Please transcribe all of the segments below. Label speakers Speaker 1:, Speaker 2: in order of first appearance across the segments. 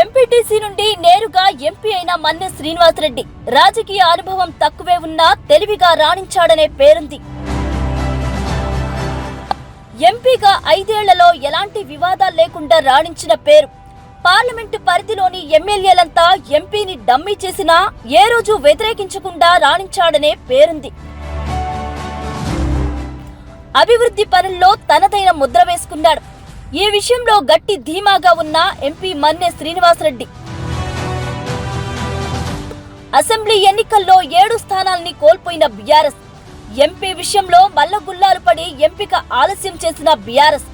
Speaker 1: MPTC నుండి నేరుగా MP అయిన మన్నె శ్రీనివాసరెడ్డి. రాజకీయ అనుభవం తక్కువే ఉన్నా తెలివిగా రాణించాడనే పేరుంది. ఎంపీగా ఐదేళ్ళలో ఎలాంటి వివాదాలు లేకుండా రాణించిన పేరు. పార్లమెంటు పరిధిలోని ఎమ్మెల్యేలంతా ఎంపీని డమ్మీ చేసినా ఏ రోజు వ్యతిరేకించకుండా రాణించాడనే పేరుంది. అభివృద్ధి పనుల్లో తనదైన ముద్ర వేసుకున్నాడు. ఈ విషయంలో గట్టి ధీమాగా ఉన్న ఎంపీ మన్నె శ్రీనివాసరెడ్డి. అసెంబ్లీ ఎన్నికల్లో ఏడు స్థానాల్ని కోల్పోయిన బీఆర్ఎస్. ఎంపీ విషయంలో మల్లగుల్లాలు పడి ఎంపిక ఆలస్యం చేసిన బీఆర్ఎస్.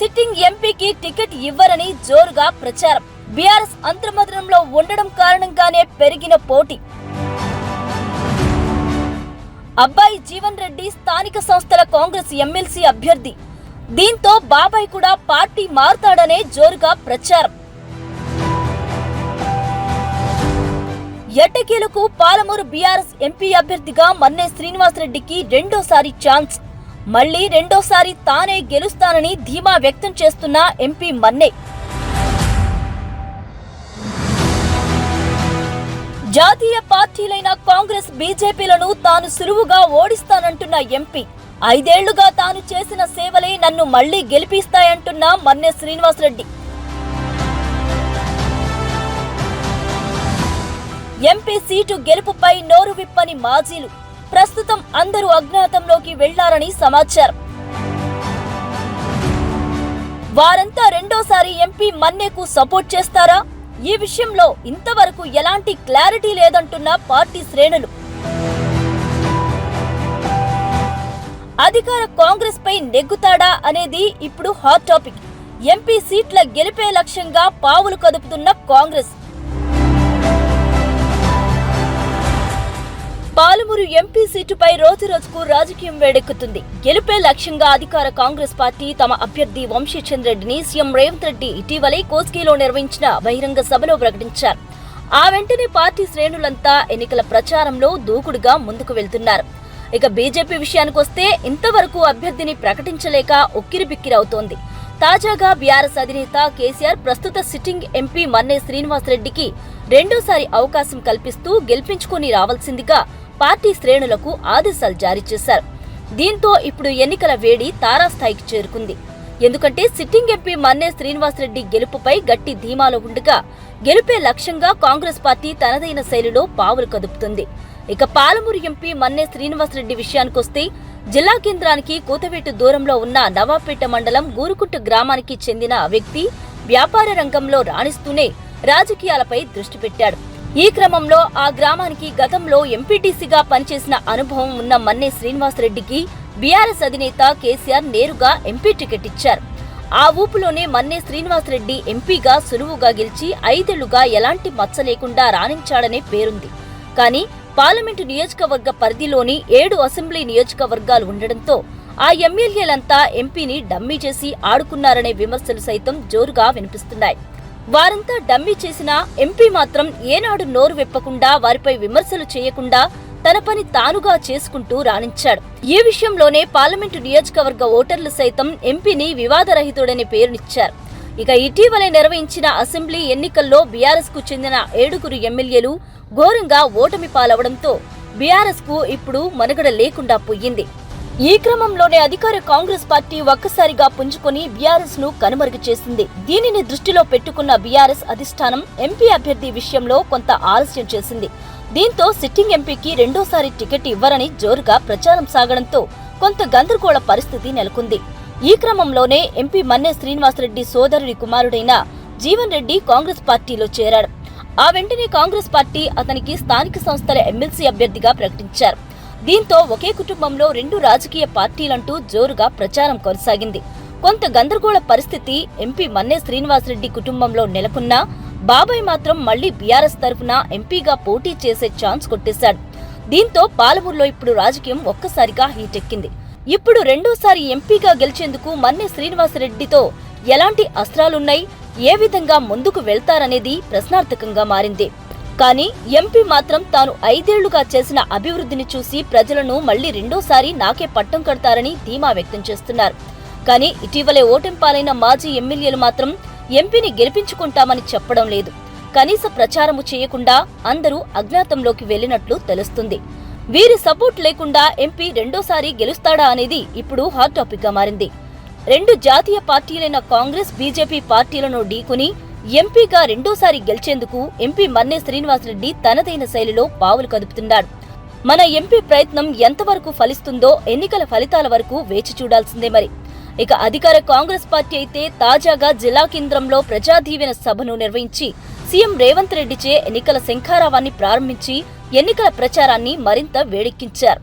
Speaker 1: సిట్టింగ్ ఎంపీకి టికెట్ ఇవ్వరని జోరుగా ప్రచారం. బీఆర్ఎస్ అంతర్మదనంలో ఉండడం కారణంగానే పెరిగిన పోటీ. అబ్బాయి జీవన్ రెడ్డి స్థానిక సంస్థల కాంగ్రెస్ ఎమ్మెల్సీ అభ్యర్థి. దీంతో బాబాయ్ కూడా పార్టీ మారుతాడనే జోరుగా ప్రచారం. ఎట్టకేలకు పాలమూరు బీఆర్ఎస్ ఎంపీ అభ్యర్థిగా మన్నే శ్రీనివాసరెడ్డికి రెండోసారి ఛాన్స్. మళ్ళీ రెండోసారి తానే గెలుస్తానని ధీమా వ్యక్తం చేస్తున్న ఎంపీ మన్నే. జాతీయ పార్టీలైన కాంగ్రెస్ బీజేపీలను తాను సులువుగా ఓడిస్తానంటున్న ఎంపీ. ఐదేళ్ళుగా తాను చేసిన సేవలే నన్ను మళ్ళీ గెలిపిస్తాయంటున్న మన్నె శ్రీనివాసరెడ్డి. ఎంపీ సీటు గెలుపుపై నోరు విప్పని మాజీలు. ప్రస్తుతం అందరూ అజ్ఞాతంలోకి వెళ్ళారని సమాచారం. వారంతా రెండోసారి ఎంపీ మన్నెకు సపోర్ట్ చేస్తారా? ఈ విషయంలో ఇంతవరకు ఎలాంటి క్లారిటీ లేదంటున్న పార్టీ శ్రేణులు. అధికార కాంగ్రెస్ పై నెగ్గుతాడా అనేది ఇప్పుడు హాట్ టాపిక్. ఎంపీ సీట్ల గెలిపే లక్ష్యంగా పావులు కదుపుతున్న కాంగ్రెస్. పాలమూరు ఎంపీ సీటుపై రోజురోజుకు రాజకీయం వేడెక్కుతుంది. గెలుపే లక్ష్యంగా అధికార కాంగ్రెస్ పార్టీ తమ అభ్యర్థి వంశీచంద్ర రెడ్డిని సీఎం రేవంత్ రెడ్డి ఇటీవలే కోస్గిలో నిర్వహించిన బహిరంగ సభలో ప్రకటించారు. ఆ వెంటనే పార్టీ శ్రేణులంతా ఎన్నికల ప్రచారంలో దూకుడుగా ముందుకు వెళ్తున్నారు. ఇక బీజేపీ విషయానికొస్తే ఇంతవరకు అభ్యర్థిని ప్రకటించలేక ఉక్కిరిబిక్కిరవుతోంది. తాజాగా బీఆర్ఎస్ అధినేత కేసీఆర్ ప్రస్తుత సిట్టింగ్ ఎంపీ మన్నే శ్రీనివాసరెడ్డికి రెండోసారి అవకాశం కల్పిస్తూ గెలిపించుకుని రావాల్సిందిగా పార్టీ శ్రేణులకు ఆదేశాలు జారీ చేశారు. దీంతో ఇప్పుడు ఎన్నికల వేడి తారాస్థాయికి చేరుకుంది. ఎందుకంటే సిట్టింగ్ ఎంపీ మన్నే శ్రీనివాసరెడ్డి గెలుపుపై గట్టి ధీమాలో ఉండగా గెలుపే లక్ష్యంగా కాంగ్రెస్ పార్టీ తనదైన శైలిలో పావులు కదుపుతుంది. ఇక పాలమూరు ఎంపీ మన్నే శ్రీనివాసరెడ్డి విషయానికొస్తే జిల్లా కేంద్రానికి కూతవేటు దూరంలో ఉన్న నవాపేట మండలం గూరుకుట్టు గ్రామానికి చెందిన వ్యక్తి వ్యాపార రంగంలో రాణిస్తూనే రాజకీయాలపై దృష్టి పెట్టాడు. ఈ క్రమంలో ఆ గ్రామానికి గతంలో ఎంపీటీసీగా పనిచేసిన అనుభవం ఉన్న మన్నే శ్రీనివాసరెడ్డికి బీఆర్ఎస్ అధినేత కేసీఆర్ నేరుగా ఎంపీ టికెట్ ఇచ్చారు. ఆ ఊపులోనే మన్నే శ్రీనివాసరెడ్డి ఎంపీగా సులువుగా గెలిచి ఐదేళ్ళుగా ఎలాంటి మచ్చ లేకుండా రాణించాడనే పేరుంది. కానీ పార్లమెంటు నియోజకవర్గ పరిధిలోని ఏడు అసెంబ్లీ నియోజకవర్గాలు ఉండడంతో ఆ ఎమ్మెల్యేలంతా ఎంపీని డమ్మీ చేసి ఆడుకున్నారనే విమర్శలు సైతం జోరుగా వినిపిస్తున్నాయి. వారంతా డమ్మి చేసినా ఎంపీ మాత్రం ఏనాడు నోరు విప్పకుండా వారిపై విమర్శలు చేయకుండా తన పని తానుగా చేసుకుంటూ రాణించాడు. ఈ విషయంలోనే పార్లమెంటు నియోజకవర్గ ఓటర్లు సైతం ఎంపీని వివాదరహితుడని పేరునిచ్చారు. ఇక ఇటీవలే నిర్వహించిన అసెంబ్లీ ఎన్నికల్లో బీఆర్ఎస్కు చెందిన ఏడుగురు ఎమ్మెల్యేలు ఘోరంగా ఓటమి పాలవడంతో బీఆర్ఎస్కు ఇప్పుడు మనుగడ లేకుండా పోయింది. ఈ క్రమంలోనే అధికార కాంగ్రెస్ పార్టీ ఒక్కసారిగా పుంజుకొని బీఆర్ఎస్ను కనుమరుగు చేసింది. దీనిని దృష్టిలో పెట్టుకున్న బీఆర్ఎస్ అధిష్టానం ఎంపీ అభ్యర్థి విషయంలో కొంత ఆలస్యం చేసింది. దీంతో సిట్టింగ్ ఎంపీకి రెండోసారి టికెట్ ఇవ్వరని జోరుగా ప్రచారం సాగడంతో కొంత గందరగోళ పరిస్థితి నెలకొంది. ఈ క్రమంలోనే ఎంపీ మన్నె శ్రీనివాసరెడ్డి సోదరుడి కుమారుడైన జీవన్ రెడ్డి కాంగ్రెస్ పార్టీలో చేరాడు. ఆ వెంటనే కాంగ్రెస్ పార్టీ అతనికి స్థానిక సంస్థల ఎమ్మెల్సీ అభ్యర్థిగా ప్రకటించారు. దీంతో ఒకే కుటుంబంలో రెండు రాజకీయ పార్టీలంటూ జోరుగా ప్రచారం కొనసాగింది. కొంత గందరగోళ పరిస్థితి ఎంపీ మన్నే శ్రీనివాసరెడ్డి కుటుంబంలో నెలకొన్నా బాబాయ్ మాత్రం మళ్ళీ బీఆర్ఎస్ తరఫున ఎంపీగా పోటీ చేసే ఛాన్స్ కొట్టేశాడు. దీంతో పాలమూరులో ఇప్పుడు రాజకీయం ఒక్కసారిగా హీటెక్కింది. ఇప్పుడు రెండోసారి ఎంపీగా గెలిచేందుకు మన్నే శ్రీనివాసరెడ్డితో ఎలాంటి అస్త్రాలున్నాయి ఏ విధంగా ముందుకు వెళ్తారనేది ప్రశ్నార్థకంగా మారింది. కానీ ఎంపీ మాత్రం తాను ఐదేళ్ళుగా చేసిన అభివృద్ధిని చూసి ప్రజలను మళ్ళీ రెండోసారి నాకే పట్టం కడతారని ధీమా వ్యక్తం చేస్తున్నారు. కానీ ఇటీవలే ఓటమి మాజీ ఎమ్మెల్యేలు మాత్రం ఎంపీని గెలిపించుకుంటామని చెప్పడం లేదు. కనీస ప్రచారము చేయకుండా అందరూ అజ్ఞాతంలోకి వెళ్ళినట్లు తెలుస్తుంది. వీరి సపోర్ట్ లేకుండా ఎంపీ రెండోసారి గెలుస్తాడా అనేది ఇప్పుడు హాట్ టాపిక్గా మారింది. రెండు జాతీయ పార్టీలైన కాంగ్రెస్ బీజేపీ పార్టీలను ఢీకుని ఎంపీగా రెండోసారి గెలిచేందుకు ఎంపీ మన్నే శ్రీనివాసరెడ్డి తనదైన శైలిలో పావులు కదుపుతున్నాడు. మన ఎంపీ ప్రయత్నం ఎంతవరకు ఫలిస్తుందో ఎన్నికల ఫలితాల వరకు వేచి చూడాల్సిందే మరి. ఇక అధికార కాంగ్రెస్ పార్టీ అయితే తాజాగా జిల్లా కేంద్రంలో ప్రజాదీవెన సభను నిర్వహించి సీఎం రేవంత్ రెడ్డిచే ఎన్నికల శంఖారావాన్ని ప్రారంభించి ఎన్నికల ప్రచారాన్ని మరింత వేడెక్కించారు.